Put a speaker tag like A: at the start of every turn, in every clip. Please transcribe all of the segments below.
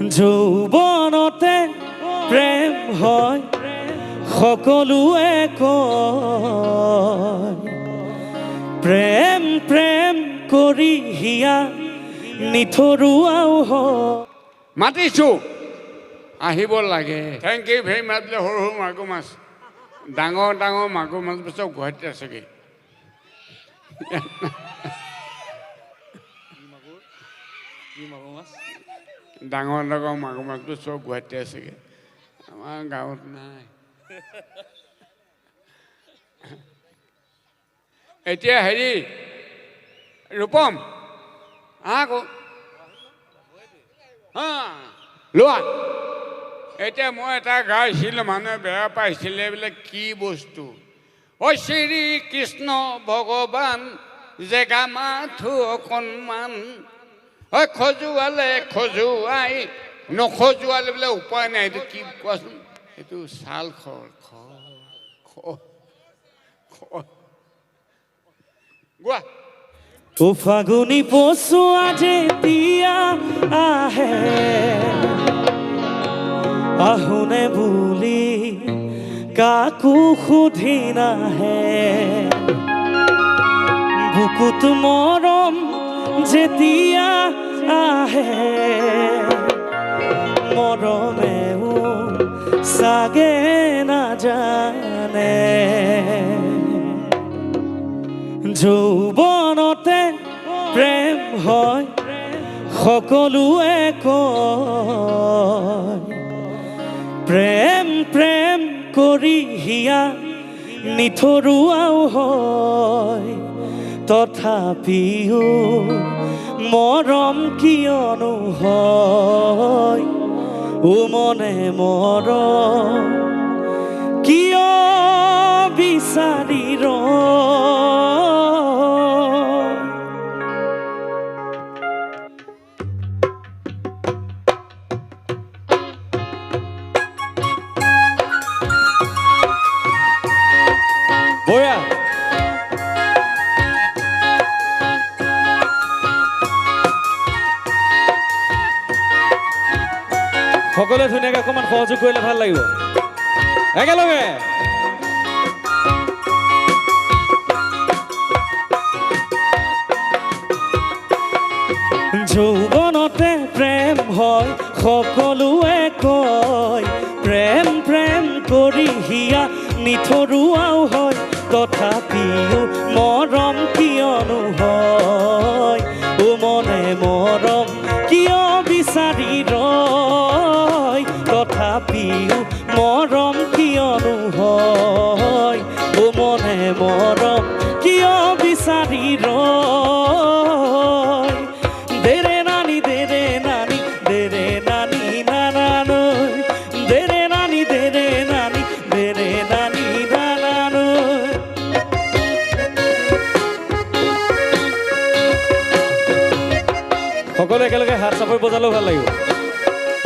A: যৌৱনতে প্ৰেম হয় সকলোৱে প্ৰেম প্ৰেম কৰি হিয়া নিথৰুৱাও হয়
B: মাতিছোঁ। আহিব লাগে। থেংক ইউ ভেৰি মাছ বোলে সৰু সৰু মাগুৰ মাছ। ডাঙৰ ডাঙৰ মাগুৰ মাছবোৰ চব গুৱাহাটীত আছেগৈ। ডাঙৰ ডাঙৰ মাগুৰ মাছবোৰ চব গুৱাহাটীতে আছেগৈ আমাৰ গাঁৱত নাই। এতিয়া হেৰি ৰূপম হা লোৱা। এতিয়া মই এটা গাইছিলোঁ মানুহে বেয়া পাইছিলে বোলে কি বস্তু? ঐ শ্ৰী কৃষ্ণ ভগৱান জেগা মাথো অকণমান ঐ খজুৱালে খজুৱাই নখজুৱালে বোলে উপায় নাই এইটো কি কোৱাচোন? এইটো ছাল খৰ গোৱা।
A: ও ফাগুনি পচুৱা যেতিয়া আহে। আহোনে বুলি কাকো সুধি নাহে। বুকুত মৰম যেতিয়া আহে মৰমেও চাগে নাজানে। যৌৱনতে প্ৰেম হয়, সকলোৱে কয়, প্ৰেম প্ৰেম কৰি হিয়া নিথৰুৱাও হয়। তথাপিও মৰম কিয়নো হয় ও মনে মৰম কিয় বিচাৰি বয়া। সকলোৱে ধুনীয়াকৈ অকণমান সহযোগ কৰিলে ভালো লাগিব। একেলগে। যৌৱনতে প্ৰেম হয়, সকলোৱে কয়, প্ৰেম প্ৰেম কৰি হিয়া নিথৰুৱাও হয়, তথাপিও মৰম কিয়নো হয়। ৰয় দেৰে নানি দেৰে নানি দেৰে নানি নানানৈ দেৰে নানি দেৰে নানি দেৰে নানি একেলগে হাত চাপৰি বজালেও ভালো লাগিব।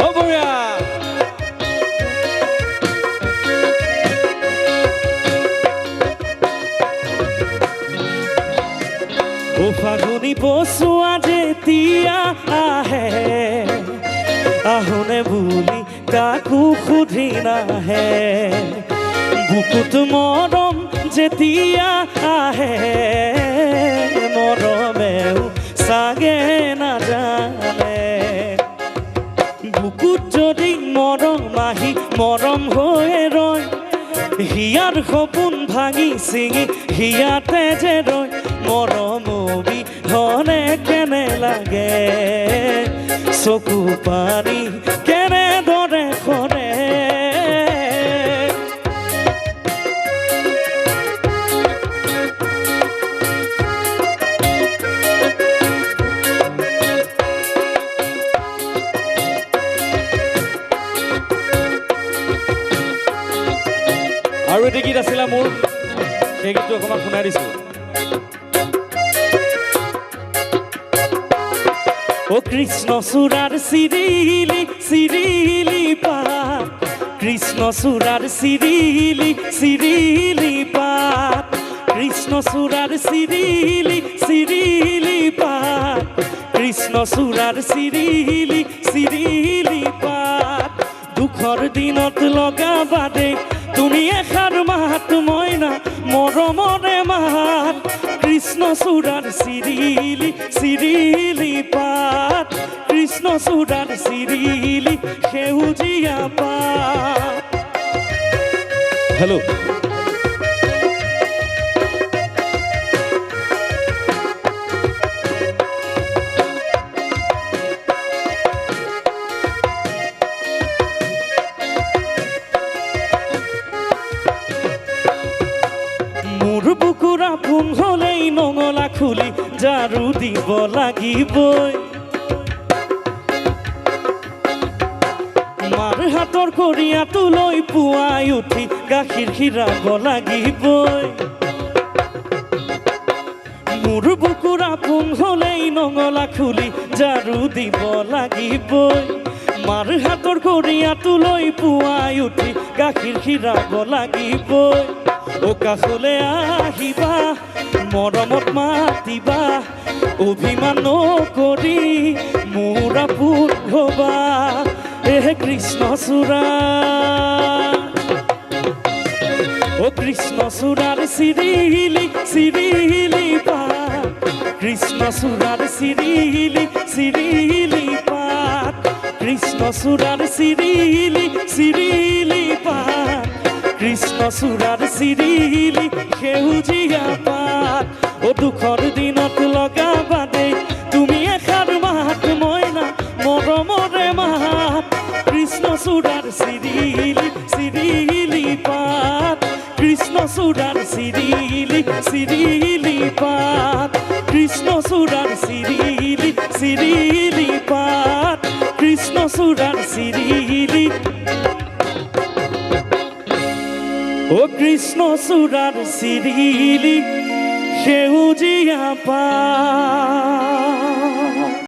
A: অ বঢ়িয়া! ও ফাগুনি পচুৱা যেতিয়া আহে। আহোনে বুলি কাকো সুধি নাহে। বুকুত মৰম যেতিয়া আহে। মৰমেও চাগে নাজানে। বুকুত যদি মৰম আহি মৰম হৈ ৰয়, হিয়াৰ সপোন ভাঙি ছিঙি, হিয়াতে যে ৰয় মৰম বিহনে কেনে লাগে? চকু পানী কেনেদৰে সৰে আৰু এটি গীত আছিলে মোৰ, সেই গীতটো অকণমান শুনাই দিছোঁ। ও কৃষ্ণ চূড়ার সিরিলি সিরিলি পাত কৃষ্ণ চূড়ার সিরিলি সিরিলি পাত কৃষ্ণ চূড়ার সিরিলি সিরিলি পাত কৃষ্ণ চূড়ার সিরিলি সিরিলি দুখৰ দিনত লগা বাদে তুমি এষাৰ মাত মইনা মৰমৰে মার কৃষ্ণ সুরার সিরিলি সিরিলি পাত। কৃষ্ণ সুরার সিরিলি সেউজীয়া পা হেল্ল' পোন হলেই নঙলা খুলি ঝাৰু দিব লাগিবই। মাৰ হাতৰ কৰীয়াটো লৈ পুৱাই উঠি গাখীৰ খীৰাব লাগিবই। মোৰ বুকুৰা পোন হলেই নঙলা খুলি ঝাৰু দিব লাগিবই। মাৰ হাতৰ কৰীয়াটো লৈ পুৱাই উঠি গাখীৰ খীৰাব লাগিবই। অ কাষলে আহিবা, মৰমত মাতিবা, অভিমান নকৰি মোৰ আপোন হবা। কৃষ্ণ চূড়া। ও কৃষ্ণ চূড়ার সিরিলি সিরিলি পাত কৃষ্ণ চূড়ার সিরিলি সিরিলি পাত কৃষ্ণ চূড়ার সিরিলি সিরিলি পাত কৃষ্ণ চূড়ার সিরিলি সেউজীয়া পাত ও দুখৰ দিনত লগা বাদে তুমি এষাৰ মাত মইনা মৰমৰে মাত কৃষ্ণ চূড়াৰ চিৰিলি চিৰিলি পাত কৃষ্ণ চূড়াৰ চিৰিলি চিৰিলি পাত কৃষ্ণ চূড়াৰ চিৰিলি চিৰিলি পাত কৃষ্ণ চূড়াৰ চিৰিলি ও কৃষ্ণ সুরার সিরিলি সেউজিয়া পাত